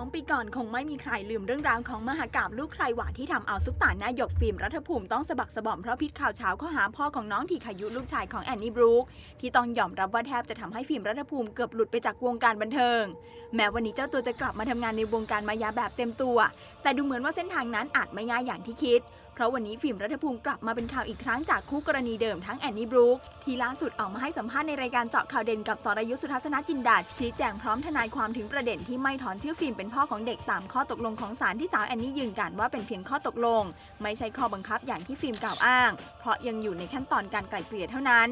2 ปีก่อนคงไม่มีใครลืมเรื่องราวของมหากราบลูกใครหวาที่ทำเอาซุปตาหน้าหยกฟิล์มรัฐภูมิต้องสะบักสะบอมเพราะพิษข่าวเช้าข้อหาพ่อของน้องทีขายุลูกชายของแอนนี่บรูคที่ต้องยอมรับว่าแทบจะทำให้ฟิล์มรัฐภูมิเกือบหลุดไปจากวงการบันเทิง แม้วันนี้เจ้าตัวจะกลับมาทำงานในวงการมายาแบบเต็มตัว แต่ดูเหมือนว่าเส้นทางนั้นอาจไม่ง่ายอย่างที่คิด ราะวันนี้ฟิล์มรัฐภูมิกลับมาเป็นข่าวอีกครั้งจากคู่กรณีเดิมทั้งแอนนี่บรูคที่ล่าสุดออกมาให้สัมภาษณ์ในรายการเจาะข่าวเด่นกับสรยุทธสุทัศนจินดาชี้แจงพร้อมทนายความถึงประเด็นที่ไม่ถอนชื่อฟิล์มเป็นพ่อของเด็กตามข้อตกลงของศาลที่สาวแอนนี่ยืนการว่าเป็นเพียงข้อตกลง ไม่ใช่ข้อบังคับอย่างที่ฟิล์มกล่าวอ้าง เพราะยังอยู่ในขั้นตอนการไกล่เกลี่ยเท่านั้น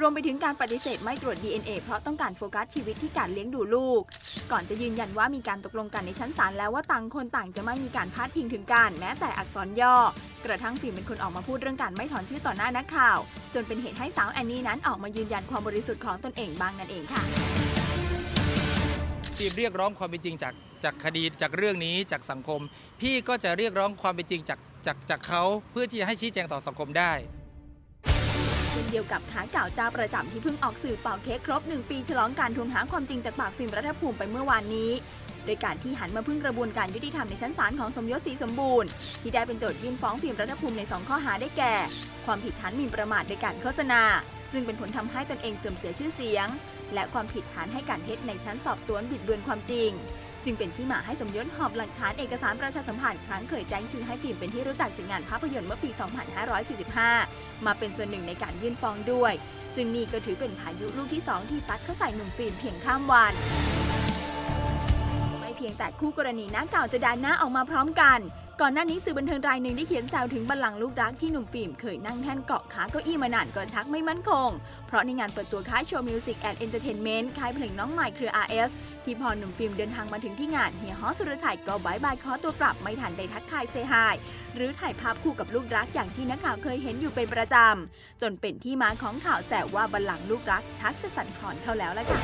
รวมไปถึงการปฏิเสธไม่ตรวจ DNA เพราะต้องการโฟกัสชีวิตที่การเลี้ยงดูลูก ก่อนจะยืนยันว่ามีการตกลงกันในชั้นศาลแล้วว่าต่างคนต่างจะไม่มีการพาดพิงถึงกันแม้แต่อักษรย่อ กระทั่งฟิล์มเป็นคนออกมาพูดเรื่องการไม่ถอนชื่อต่อหน้านักข่าว จนเป็นเหตุให้สาวแอนนี่นั้นออกมายืนยันความบริสุทธิ์ของตนเองบ้างนั่นเองค่ะฟิล์มเรียกร้องความเป็นจริงจากจากคดีจากเรื่องนี้จากสังคม พี่ก็จะเรียกร้องความเป็นจริงจากจากจากเขาเพื่อที่จะให้ชี้แจงต่อสังคมได้ ช่นเดียวกับขาเก่าเจ้าประจำที่เพิ่งออกสื่อเป่าเค้กครบหนึ่งปีฉลองการทวงหาความจริงจากปากฟิล์มรัฐภูมิไปเมื่อวานนี้ โดยการที่หันมาพึ่งกระบวนการยุติธรรมในชั้นศาลของสมยศศรีสมบูรณ์ ที่ได้เป็นโจทยื่นฟ้องฟิล์มรัฐภูมิใน 2 ข้อหาได้แก่ ความผิดฐานหมิ่นประมาทโดยการโฆษณา ซึ่งเป็นผลทำให้ตนเองเสื่อมเสียชื่อเสียง และความผิดฐานให้การเท็จในชั้นสอบสวนบิดเบือนความจริง จึงเป็นที่มาให้สมยศหอบหลักฐานเอกสารประชาสัมพันธ์ครั้งเคยแจ้งชื่อให้ฟิล์มเป็นที่รู้จักจากงานภาพยนตร์เมื่อปี 2545 มาเป็นส่วนหนึ่งในการยื่นฟ้องด้วย ซึ่งนี่ก็ถือเป็นพายุลูกที่ 2 ที่ซัดเข้าใส่หนุ่มฟิล์มเพียงข้ามวันไม่เพียงแต่คู่กรณีหน้าเก่าจะดานหน้าออกมาพร้อมกัน ก่อนหน้านี้สื่อบันเทิงรายหนึ่งได้เขียนแซวถึงบัลลังก์ลูกรักที่หนุ่มฟิล์มเคยนั่งแท่นเกาะขาเก้าอี้มานานก็ชักไม่มั่นคง เพราะในงานเปิดตัวค่ายโชว์มิวสิกแอนด์เอนเตอร์เทนเมนต์ค่ายเพลงน้องใหม่เครือ RS ที่พอหนุ่มฟิล์มเดินทางมาถึงที่งานเฮียฮอสุรชัยก็บายบายขอตัวกลับไม่ทันได้ทักทายเซฮายหรือถ่ายภาพคู่กับลูกรักอย่างที่นักข่าวเคยเห็นอยู่เป็นประจำ จนเป็นที่มาของข่าวแซวว่าบัลลังลูกรักชักจะสั่นคลอนเข้าแล้วล่ะค่ะ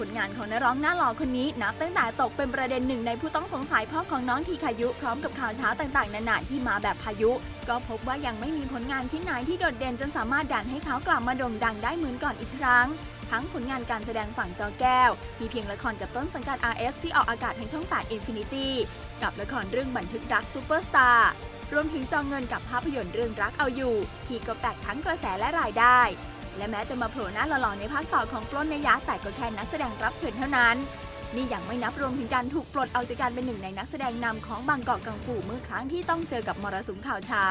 ผลงานของนักร้องหน้าหล่อคนนี้นับตั้งแต่ตกเป็นประเด็นหนึ่งในผู้ต้องสงสัยพ่อของน้องทีคายุพร้อมกับข่าวเช้าต่างๆ นานาที่มาแบบพายุ ก็พบว่ายังไม่มีผลงานชิ้นไหนที่โดดเด่นจนสามารถดันให้เขากลับมาโด่งดังได้เหมือนก่อนอีกครั้ง ทั้งผลงานการแสดงฝั่งจอแก้ว มีเพียงละครกับต้นสังกัด RS ที่ออกอากาศทางช่อง 8 Infinity กับละครเรื่องบันทึกรักซูเปอร์สตาร์รวมถึงจองเงินกับภาพยนตร์เรื่องรักเอาอยู่ ที่ก็แตกทั้งกระแสและรายได้ และแม้จะมาโผล่หน้าหล่อๆในภาคต่อของปล้นในยะแต่ก็แค่นักแสดงรับเชิญเท่านั้น นี่ยังไม่นับรวมถึงการถูกปลดเอาจากการเป็นหนึ่งในนักแสดงนำของบางกอกกังฟูเมื่อครั้งที่ต้องเจอกับมรสุมข่าวเช้า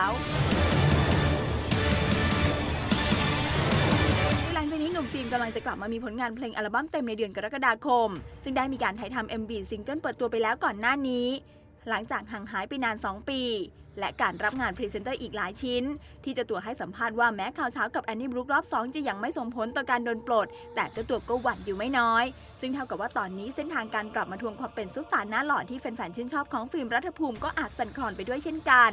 นี้หนุ่มฟิล์มกำลังจะกลับมามีผลงานเพลงอัลบั้มเต็มในเดือนกรกฎาคม ซึ่งได้มีการถ่ายทำ MV ซิงเกิลเปิดตัวไปแล้วก่อนหน้านี้ หลังจากห่างหายไปนาน 2 ปี และการรับงานพรีเซนเตอร์อีกหลายชิ้น ที่เจะตัวให้สัมภาษณ์ว่าแม้ข่าวเช้ากับแอนนี่บรูครอบ 2 จะยังไม่ส่งผลต่อการโดนปลด แต่เจ้าตัวก็หวั่นอยู่ไม่น้อย ซึ่งเท่ากับว่าตอนนี้เส้นทางการกลับมาทวงความเป็นซุปตาหน้าหล่อที่แฟนๆชื่นชอบของฟิล์มรัฐภูมิก็อาจสั่นคลอนไปด้วยเช่นกัน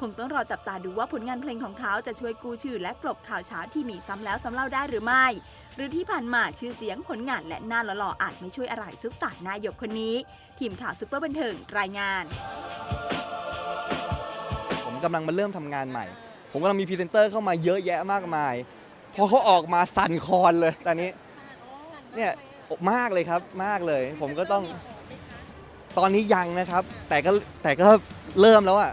คงต้องรอจับตาดูว่าผลงานเพลงของเขาจะช่วยกู้ชื่อและกลบข่าวเช้าที่มีซ้ำแล้วซ้ำเล่าได้หรือไม่ หรือที่ผ่านมาชื่อเสียงผลงานและหน้าหล่อๆอาจไม่ช่วยอะไรซุปตาหน้าหยกคนนี้ ทีมข่าวซุปเปอร์บันเทิงรายงาน ผมกำลังมาเริ่มทำงานใหม่ ผมกำลังมีพรีเซนเตอร์เข้ามาเยอะแยะมากมาย พอเขาออกมาสั่นคอนเลยตอนนี้เนี่ยมากเลยครับมากเลย ผมก็ต้อง ตอนนี้ยังนะครับ แต่ก็แต่ก็เริ่มแล้วอะ